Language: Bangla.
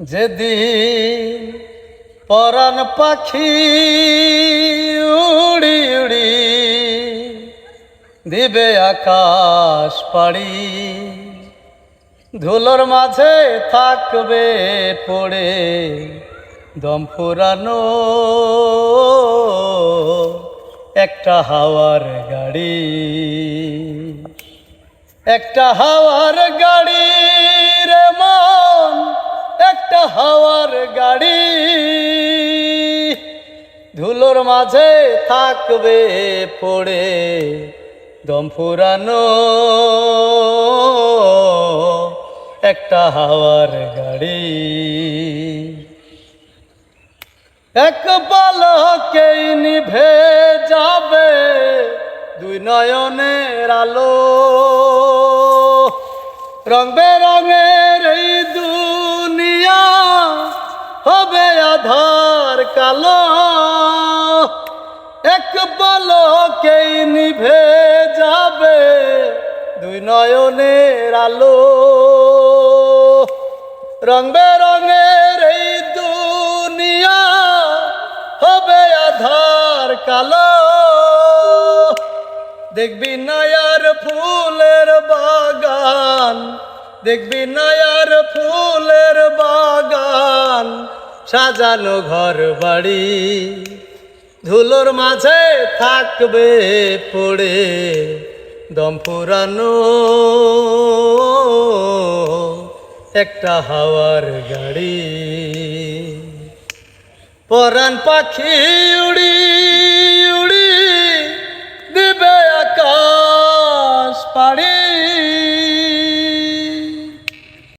যেদিন পরাণ পাখি উড়ি উড়ি দিবে আকাশ পাড়ি, ধুলোর মাঝে থাকবে পড়ে দম ফুরানো। একটা হাওয়ার গাড়ি, একটা হাওয়ার গাড়ি রে মন হাওয়ার গাড়ি। ধুলোর মাঝে থাকবে পড়ে দম ফুরানো। একটা হাওয়ার গাড়ি। এক পালকেই নিভে যাবে দুই নয়নের আলো। রং বেরঙের এই কালো, এক পালকেই নিভে যাবে দুই নয়নের আলো। রং বেরঙের এই দুনিয়া হবে আধার কালো। দেখবি নয়ার ফুলের বাগান, দেখবি নয়ার বাগান সাজানো ঘর বাড়ি। ধুলোর মাঝে থাকবে পড়ে দম পুরানো। একটা হাওয়ার গাড়ি। পরাণ পাখি উড়ি